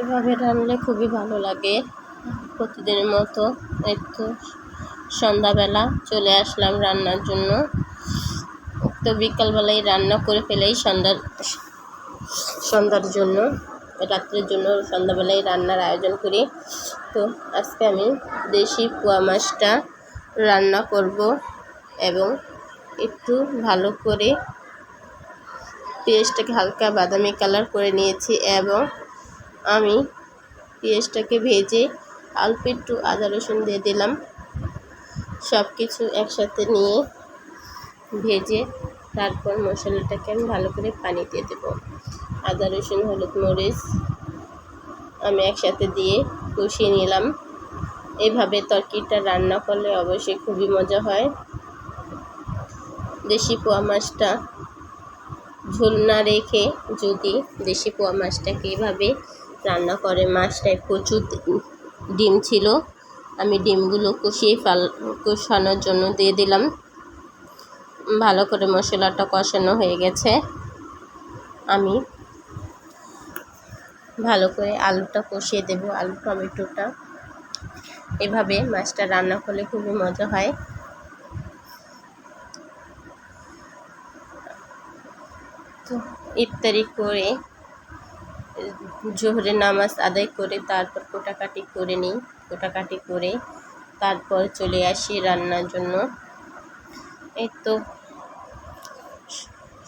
এভাবে রান্নলে খুবই ভালো লাগে। প্রতিদিনের মতো এই তো সন্ধ্যাবেলা চলে আসলাম রান্নার জন্য। তো বিকালবেলায় রান্না করে ফেলেই সন্ধ্যার সন্ধ্যার জন্য, রাত্রের জন্য সন্ধ্যাবেলায় রান্নার আয়োজন করি। তো আজকে আমি দেশি পোয়া মাছটা রান্না করব এবং একটু ভালো করে পেঁয়াজটাকে হালকা বাদামি কালার করে নিয়েছি এবং আমি পেঁয়াজটাকে ভেজে অল্প একটু আদা রসুন দিয়ে দিলাম। সব কিছু একসাথে নিয়ে ভেজে তারপর মশলাটাকে আমি ভালো করে পানি দিয়ে দেব। আদা রসুন, হলুদ মরিচ আমি একসাথে দিয়ে কষিয়ে নিলাম। এভাবে তরকিটা রান্না করলে অবশ্যই খুবই মজা হয়। দেশি পোয়া মাছটা ঝোল না রেখে যদি দেশি পোয়া মাছটাকে এভাবে রান্না করে, মাছটায় প্রচুর ডিম ছিল। আমি ডিমগুলো কষিয়ে ফাল, কষানোর জন্য দিয়ে দিলাম। ভালো করে মশলাটা কষানো হয়ে গেছে। আমি ভালো করে আলুটা কষিয়ে দেব, আলু টমেটোটা। এভাবে মাছটা রান্না করলে খুবই মজা হয়। তো ইফতারি করে জোহরের নামাজ আদায় করে তারপর কোটাকাটি করে নিই, কোটাকাটি করে তারপর চলে আসি রান্নার জন্য। এই তো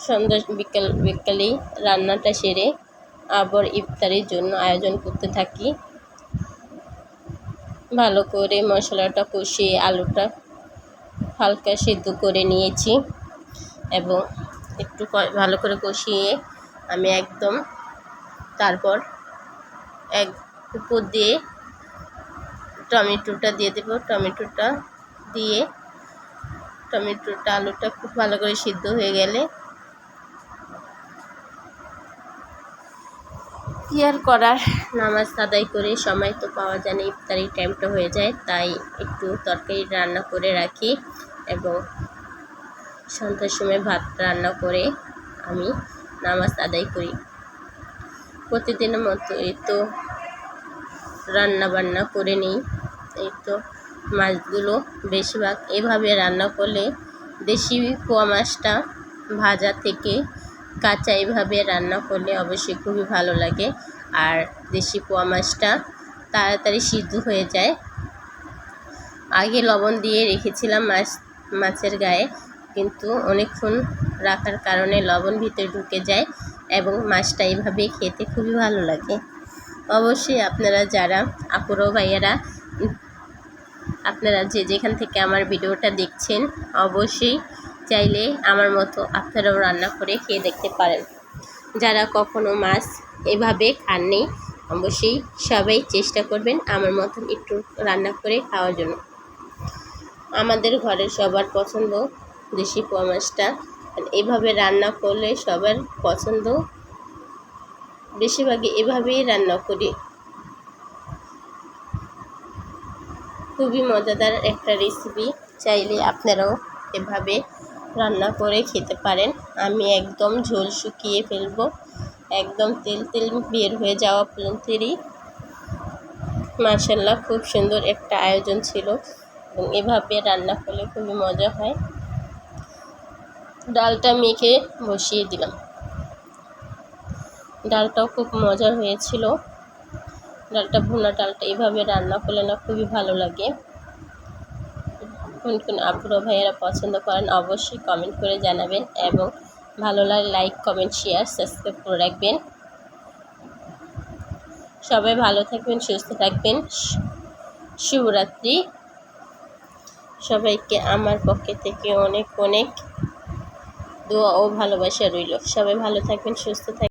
সন্ধ্যা বিকাল বিকালেই রান্নাটা সেরে আবার ইফতারির জন্য আয়োজন করতে থাকি। ভালো করে মশলাটা কষিয়ে আলুটা হালকা সিদ্ধ করে নিয়েছি এবং একটু ভালো করে কষিয়ে আমি একদম তারপর এক উপর দিয়ে টমেটোটা দিয়ে দেবো। টমেটোটা দিয়ে টমেটোটা, আলুটা খুব ভালো করে সিদ্ধ হয়ে গেলে আর করার নামাজ আদায় করে সময় তো পাওয়া যায় না ইফতারি টাইমটা হয়ে যায়, তাই একটু তরকারি রান্না করে রাখি এবং সন্ধ্যার সময় ভাত রান্না করে আমি নামাজ আদায় করি। প্রতিদিনের মতো এই তো রান্না বান্না করে নিই। এই তো মাছগুলো বেশিরভাগ এভাবে রান্না করলে দেশি পোয়া মাছটা ভাজা থেকে কাঁচা এইভাবে রান্না করলে অবশ্যই খুবই ভালো লাগে। আর দেশি পোয়া মাছটা তাড়াতাড়ি সিদ্ধ হয়ে যায়। আগে লবণ দিয়ে রেখেছিলাম মাছ, মাছের গায়ে, কিন্তু অনেকক্ষণ রাখার কারণে লবণ ভিতরে ঢুকে যায়। এবং মাছটা এইভাবে খেতে খুবই ভালো লাগে। অবশ্যই আপনারা যারা আপুরো ভাইয়ারা, আপনারা যে যেখান থেকে আমার ভিডিওটা দেখছেন, অবশ্যই চাইলে আমার মতো আপনারাও রান্না করে খেয়ে দেখতে পারেন। যারা কখনো মাছ এভাবে খাননি, অবশ্যই সবাই চেষ্টা করবেন আমার মতন একটু রান্না করে খাওয়ার জন্য। আমাদের ঘরের সবার পছন্দ দেশি পোয়া মাছটা। এভাবে রান্না করলে সবার পছন্দ। বেশিরভাগই এভাবেই রান্না করি। খুবই মজাদার একটা রেসিপি চাইলে আপনারাও এভাবে রান্না করে খেতে পারেন। আমি একদম ঝোল শুকিয়ে ফেলব। একদম তেল তেল বের হয়ে যাওয়া পর্যন্তই। মার্শাল্লাহ খুব সুন্দর একটা আয়োজন ছিল। এবং এভাবে রান্না করলে খুবই মজা হয়। ডালটা মেখে বসিয়ে দিলাম। ডালটাও খুব মজার হয়েছিল। ডালটা, ভুনা ডালটা এভাবে রান্না করলে না খুবই ভালো লাগে। কোন কোন আপুরো ভাইয়েরা পছন্দ করেন অবশ্যই কমেন্ট করে জানাবেন এবং ভালো লাগে লাইক কমেন্ট শেয়ার সাবস্ক্রাইব করে রাখবেন। সবাই ভালো থাকবেন, সুস্থ থাকবেন। শুভরাত্রি। সবাইকে আমার পক্ষে থেকে অনেক অনেক দোয়া ও ভালোবাসা রইল। সবাই ভালো থাকবেন সুস্থ থাকবেন।